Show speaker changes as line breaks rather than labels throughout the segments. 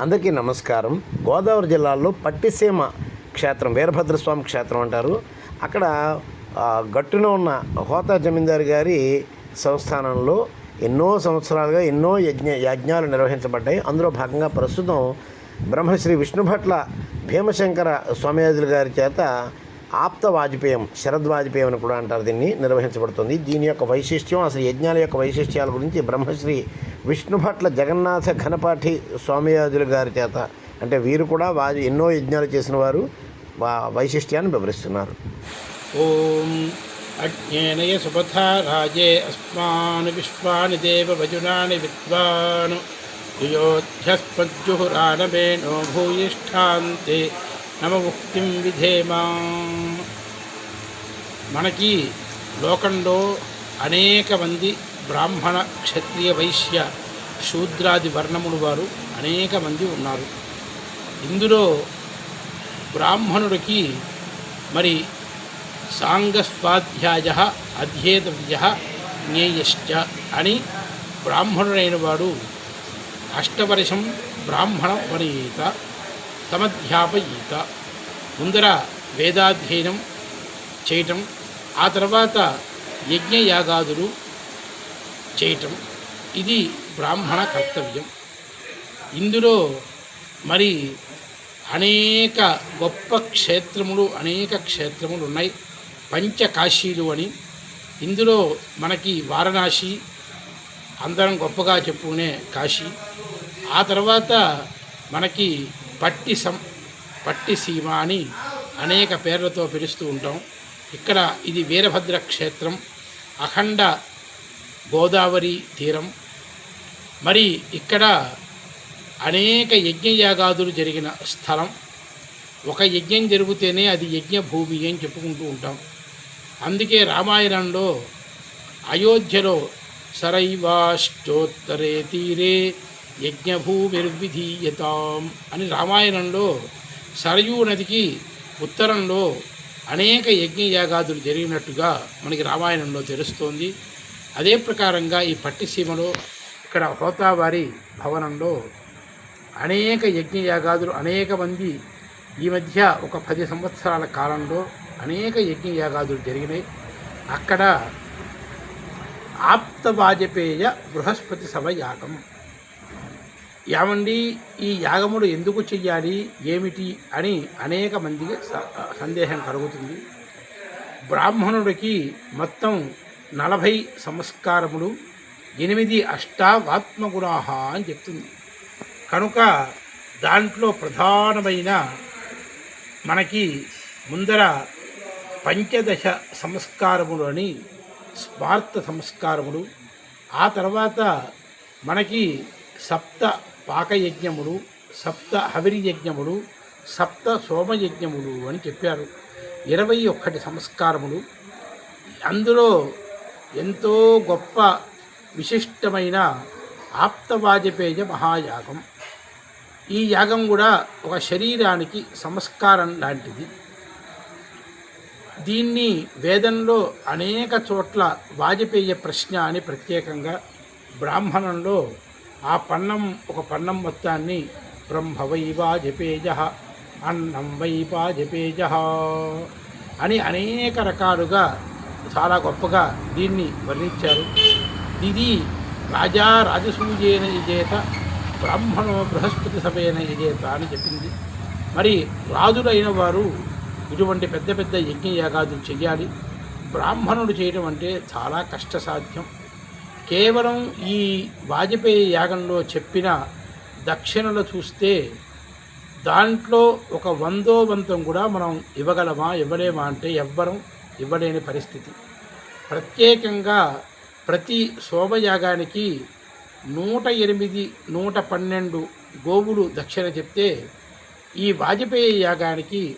అందరికీ నమస్కారం. గోదావరి జిల్లాలో పట్టిసీమ క్షేత్రం వీరభద్రస్వామి క్షేత్రం అంటారు. అక్కడ గట్టున ఉన్న హోతా జమీందారు గారి సంస్థానంలో ఎన్నో సంవత్సరాలుగా ఎన్నో యజ్ఞ యజ్ఞాలు నిర్వహించబడ్డాయి. అందులో భాగంగా ప్రస్తుతం బ్రహ్మశ్రీ విష్ణుభట్ల భీమశంకర స్వామియాజుల గారి చేత ఆప్త వాజపేయం శరద్ వాజ్పేయం అని కూడా అంటారు. దీన్ని నిర్వహించబడుతుంది. దీని యొక్క వైశిష్ట్యం అసలు యజ్ఞాల యొక్క వైశిష్ట్యాల గురించి బ్రహ్మశ్రీ విష్ణుభట్ల జగన్నాథ ఘనపాఠి స్వామివాదులు గారి చేత. అంటే వీరు కూడా వారి ఎన్నో యజ్ఞాలు చేసిన వారు వైశిష్ట్యాన్ని వివరిస్తున్నారు.
ఓం అజ్ఞేనయ సుపథా రాజే అస్మాను విశ్వాని దేవ భజునాని విద్వాను. యుయోధ్యస్పద్యుహురానవేణో భూయిష్టాంతే నమ ముక్తిం విధేమా. మనకి లోకంలో అనేక మంది బ్రాహ్మణ క్షత్రియ వైశ్య శూద్రాది వర్ణములు వారు అనేక మంది ఉన్నారు. ఇందులో బ్రాహ్మణుడికి మరి సాంగస్వాధ్యాయ అధ్యేతవ్య జ్ఞేయశ్చ అని బ్రాహ్మణుడైన వాడు అష్టవర్షం బ్రాహ్మణ వనీత తమధ్యాపయీత ముందర వేదాధ్యయనం చేయటం ఆ తర్వాత యజ్ఞయాగాదులు చేయటం. ఇది బ్రాహ్మణ కర్తవ్యం. ఇందులో మరి అనేక గొప్ప క్షేత్రములు అనేక క్షేత్రములు ఉన్నాయి. పంచకాశీలు అని. ఇందులో మనకి వారణాసి అందరం గొప్పగా చెప్పుకునే కాశీ. ఆ తర్వాత మనకి పట్టి సం పట్టి సీమ అని అనేక పేర్లతో పిలుస్తూ ఉంటాం. ఇక్కడ ఇది వీరభద్ర క్షేత్రం. అఖండ గోదావరి తీరం. మరి ఇక్కడ అనేక యజ్ఞయాగాదులు జరిగిన స్థలం. ఒక యజ్ఞం జరిగితేనే అది యజ్ఞ భూమి అని చెప్పుకుంటూ ఉంటాం. అందుకే రామాయణంలో అయోధ్యలో సరైవాష్టోత్తరే తీరే యజ్ఞభూమిర్విధీయతాం అని రామాయణంలో సరయూ నదికి ఉత్తరంలో అనేక యజ్ఞయాగాదులు జరిగినట్టుగా మనకి రామాయణంలో తెలుస్తోంది. అదే ప్రకారంగా ఈ పట్టిసీమలో ఇక్కడ హోతావారి భవనంలో అనేక యజ్ఞయాగాదులు అనేక మంది ఈ మధ్య ఒక పది సంవత్సరాల కాలంలో అనేక యజ్ఞయాగాదులు జరిగినాయి. అక్కడ ఆప్త వాజపేయ బృహస్పతి సభ యాగం. యామండి ఈ యాగముడు ఎందుకు చెయ్యాలి ఏమిటి అని అనేక మందికి స- సందేహం కలుగుతుంది. బ్రాహ్మణుడికి మొత్తం నలభై సంస్కారములు ఎనిమిది అష్టావాత్మగుణాహ అని చెప్తుంది. కనుక దాంట్లో ప్రధానమైన మనకి ముందర పంచదశ సంస్కారములు అని స్మార్త సంస్కారములు ఆ తర్వాత మనకి సప్త పాకయజ్ఞములు సప్త హవిరి యజ్ఞములు సప్త సోమయజ్ఞములు అని చెప్పారు. ఇరవై ఒక్కటి సంస్కారములు. అందులో ఎంతో గొప్ప విశిష్టమైన ఆప్తవాజపేయ మహాయాగం. ఈ యాగం కూడా ఒక శరీరానికి సంస్కారం లాంటిది. దీన్ని వేదంలో అనేక చోట్ల వాజపేయ ప్రశ్న అని ప్రత్యేకంగా బ్రాహ్మణంలో ఆ పన్నం ఒక పన్నం మొత్తాన్ని బ్రహ్మ వై వాజపేయ అన్నం వై వాజపేయ అని అనేక రకాలుగా చాలా గొప్పగా దీన్ని వర్ణించారు. ఇది రాజా రాజసూయేన యజేత బ్రాహ్మణో బృహస్పతి సభేన యజేత అని చెప్పింది. మరి రాజులైన వారు ఇటువంటి పెద్ద పెద్ద యజ్ఞయాగాదులు చేయాలి బ్రాహ్మణుడు చేయడం అంటే చాలా కష్టసాధ్యం. కేవలం ఈ వాజపేయి యాగంలో చెప్పిన దక్షిణలు చూస్తే దాంట్లో ఒక వందో వంతం కూడా మనం ఇవ్వగలమా ఇవ్వలేమా అంటే ఎవ్వరం ఇవ్వలేని పరిస్థితి. ప్రత్యేకంగా ప్రతి శోభయాగానికి నూట ఎనిమిది నూట పన్నెండు గోవులు దక్షిణ చెప్తే ఈ వాజపేయి యాగానికి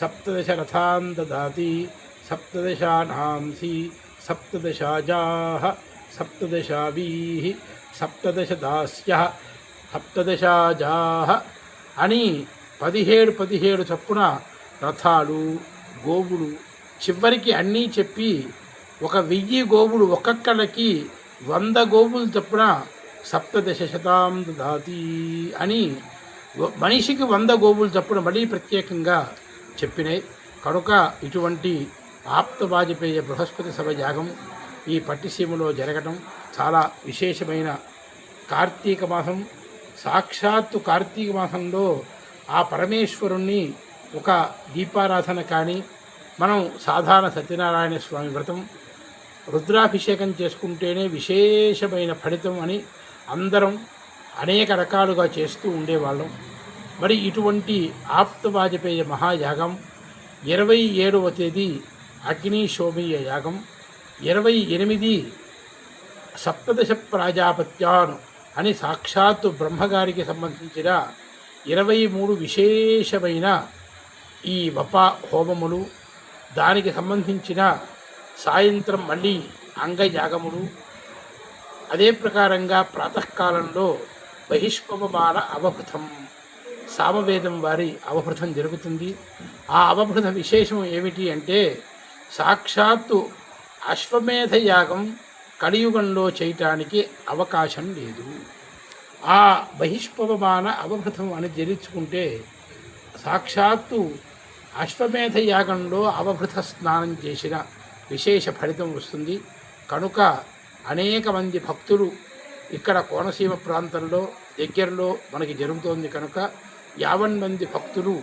సప్తదశ రథాం దాతి సప్తదశానాంసి సప్తదశాజా సప్తదశావీ సప్తదశ దాస్య సప్తదశాజా అని పదిహేడు పదిహేడు చొప్పున రథాలు గోవులు చివరికి అన్నీ చెప్పి ఒక వెయ్యి గోవులు ఒక్కొక్కళ్ళకి వంద గోవులు చొప్పున సప్తదశ శతాం దాతి అని మనిషికి వంద గోవులు చప్పున మళ్ళీ ప్రత్యేకంగా చెప్పినాయి. కనుక ఇటువంటి ఆప్త వాజపేయ బృహస్పతి సభ యాగం ఈ పట్టిసీమలో జరగటం చాలా విశేషమైన కార్తీక మాసం. సాక్షాత్తు కార్తీక మాసంలో ఆ పరమేశ్వరుణ్ణి ఒక దీపారాధన కానీ మనం సాధారణ సత్యనారాయణ స్వామి వ్రతం రుద్రాభిషేకం చేసుకుంటేనే విశేషమైన ఫలితం అని అందరం అనేక రకాలుగా చేస్తూ ఉండేవాళ్ళం. మరి ఇటువంటి ఆప్త వాజపేయ మహాయాగం ఇరవై ఏడవ తేదీ అగ్ని శోభీయ యాగం ఇరవై ఎనిమిది సప్తదశ ప్రాజాపత్యాను అని సాక్షాత్తు బ్రహ్మగారికి సంబంధించిన ఇరవై మూడు విశేషమైన ఈ వప హోమములు దానికి సంబంధించిన సాయంత్రం మళ్ళీ అంగయాగములు. అదే ప్రకారంగా ప్రాతకాలంలో బహిష్పవమాన అవభృతం. సామవేదం వారి అవభృతం జరుగుతుంది. ఆ అవభృత విశేషం ఏమిటి అంటే సాక్షాత్తు అశ్వమేధ యాగం కలియుగంలో చేయటానికి అవకాశం లేదు. ఆ బహిష్పవమాన అవభృతం అని జరించుకుంటే సాక్షాత్తు అశ్వమేధ యాగంలో అవభృత స్నానం చేసిన విశేష ఫలితం వస్తుంది. కనుక అనేక మంది భక్తులు ఇక్కడ కోనసీమ ప్రాంతంలో దగ్గరలో మనకి జరుగుతోంది కనుక యావన్ మంది భక్తులు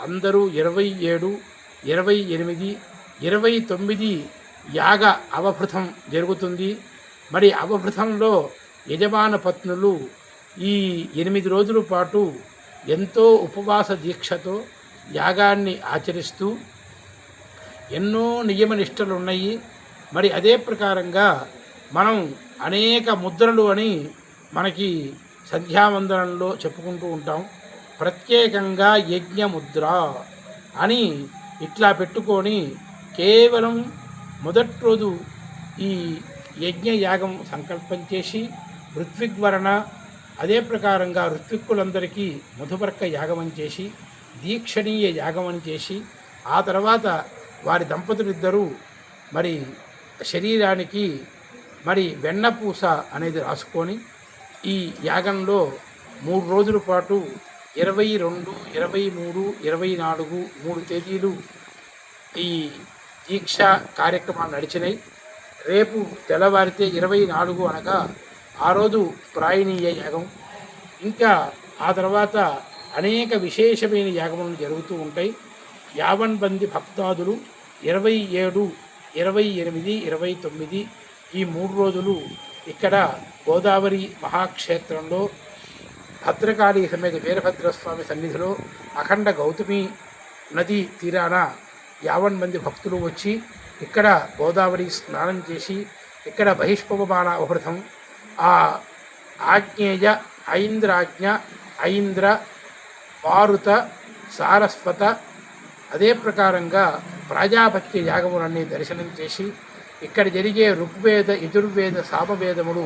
అందరూ ఇరవై ఏడు ఇరవై ఎనిమిది ఇరవై తొమ్మిది యాగ అవభృతం జరుగుతుంది. మరి అవభృతంలో యజమాన పత్నులు ఈ ఎనిమిది రోజుల పాటు ఎంతో ఉపవాస దీక్షతో యాగాన్ని ఆచరిస్తూ ఎన్నో నియమ నిష్టలు ఉన్నాయి మరి అదే ప్రకారంగా మనం అనేక ముద్రలు అని మనకి సంధ్యావందనంలో చెప్పుకుంటూ ఉంటాం. ప్రత్యేకంగా యజ్ఞముద్ర అని ఇట్లా పెట్టుకొని కేవలం మొదటి రోజు ఈ యజ్ఞ యాగం సంకల్పం చేసి ఋత్విగ్వరణ అదే ప్రకారంగా ఋత్విక్కులందరికీ మధుపర్క యాగమని చేసి దీక్షణీయ యాగం అని చేసి ఆ తర్వాత వారి దంపతులిద్దరూ మరి శరీరానికి మరి వెన్నపూస అనేది రాసుకొని ఈ యాగంలో మూడు రోజుల పాటు ఇరవై రెండు ఇరవై మూడు ఇరవై నాలుగు మూడు తేదీలు ఈ దీక్ష కార్యక్రమాలు నడిచినాయి. రేపు తెల్లవారితే ఇరవై నాలుగు అనగా ఆ రోజు ప్రాయణీయ యాగం. ఇంకా ఆ తర్వాత అనేక విశేషమైన యాగములు జరుగుతూ ఉంటాయి. యావన్ మంది భక్తాదులు ఇరవై ఏడు ఇరవై ఎనిమిది ఇరవై తొమ్మిది ఈ మూడు రోజులు ఇక్కడ గోదావరి మహాక్షేత్రంలో భద్రకాళి సమేత వీరభద్రస్వామి సన్నిధిలో అఖండ గౌతమి నది తీరాన యావన్ మంది భక్తులు వచ్చి ఇక్కడ గోదావరి స్నానం చేసి ఇక్కడ బహిష్పవమాన ఉపృతం ఆ ఆజ్ఞేయ ఐంద్రాజ్ఞ ఐంద్ర మారుత సారస్వత అదే ప్రకారంగా ప్రజాపత్య యాగములన్నీ దర్శనం చేసి ఇక్కడ జరిగే ఋగ్వేద యజుర్వేద సామవేదములు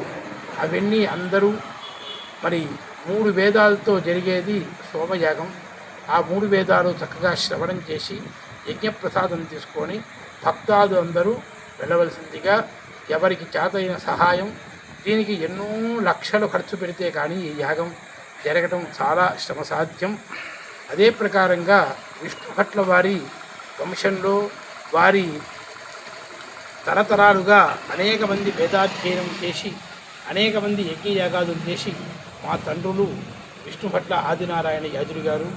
అవన్నీ అందరూ మరి మూడు వేదాలతో జరిగేది సోమయాగం. ఆ మూడు వేదాలు చక్కగా శ్రవణం చేసి యజ్ఞప్రసాదం తీసుకొని భక్తాదు అందరూ వెళ్ళవలసిందిగా ఎవరికి చేతైన సహాయం దీనికి ఎన్నో లక్షలు ఖర్చు పెడితే కానీ ఈ యాగం జరగటం చాలా శ్రమసాధ్యం. అదే ప్రకారంగా విష్ణు భట్ల వారి వంశంలో వారి తరతరాలుగా అనేక మంది వేదాధ్యయనం చేసి అనేక మంది యజ్ఞయాగాదులు చేసి మా తండ్రులు విష్ణు భట్ల ఆదినారాయణ యాజులు గారు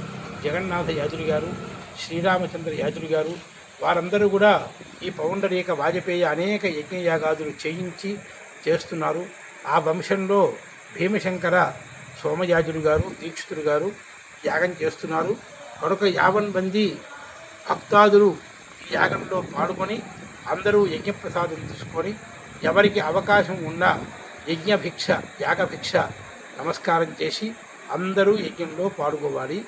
జగన్నాథ యాజులు గారు శ్రీరామచంద్ర యాజులు గారు వారందరూ కూడా ఈ పౌండరీక వాజపేయ అనేక యజ్ఞయాగాదులు చేయించి చేస్తున్నారు. ఆ వంశంలో భీమశంకర సోమయాజులు గారు దీక్షితుడు గారు యాగం చేస్తున్నారు. కనుక యావన్ మంది భక్తాదులు యాగంలో పాల్గొని అందరూ యజ్ఞప్రసాదం తీసుకొని ఎవరికి అవకాశం ఉన్నా యజ్ఞభిక్ష యాగభిక్ష నమస్కారం చేసి అందరూ యజ్ఞంలో పాల్గొవాలి.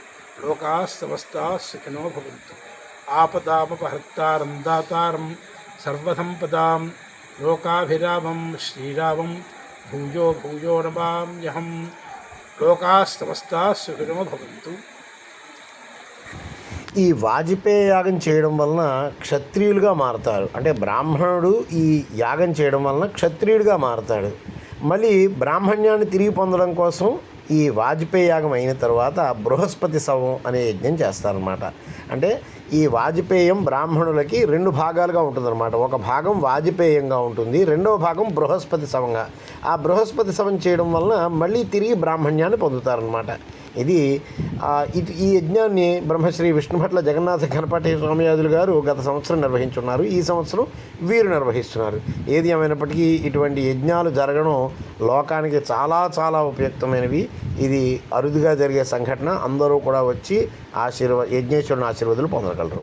లోకా సమస్త సుఖినో భవంతు. ఆపదామపహర్తారం దాతారం సర్వసంపదాం లోకాభిరామం శ్రీరామం భూజో భూజో నమామ్యహం. లోకా సుఖినో భవంతు.
ఈ వాజపేయ యాగం చేయడం వలన క్షత్రియులుగా మారతారు అంటే బ్రాహ్మణుడు ఈ యాగం చేయడం వలన క్షత్రియుడిగా మారతాడు. మళ్ళీ బ్రాహ్మణ్యాన్ని తిరిగి పొందడం కోసం ఈ వాజ్పేయి యాగం అయిన తర్వాత బృహస్పతి సవం అనే యజ్ఞం చేస్తారనమాట అంటే ఈ వాజపేయం బ్రాహ్మణులకి రెండు భాగాలుగా ఉంటుందన్నమాట. ఒక భాగం వాజపేయంగా ఉంటుంది రెండవ భాగం బృహస్పతి సవంగా ఆ బృహస్పతి సవం చేయడం వలన మళ్ళీ తిరిగి బ్రాహ్మణ్యాన్ని పొందుతారనమాట ఇది ఇది ఈ యజ్ఞాన్ని బ్రహ్మశ్రీ విష్ణుభట్ల జగన్నాథ గణపతి స్వామియాదులు గారు గత సంవత్సరం నిర్వహించున్నారు. ఈ సంవత్సరం వీరు నిర్వహిస్తున్నారు. ఏది ఏమైనప్పటికీ ఇటువంటి యజ్ఞాలు జరగడం లోకానికి చాలా చాలా ఉపయుక్తమైనవి. ఇది అరుదుగా జరిగే సంఘటన. అందరూ కూడా వచ్చి ఆశీర్వ యజ్ఞేశ్వరుని ఆశీర్వాదాలు పొందగలరు.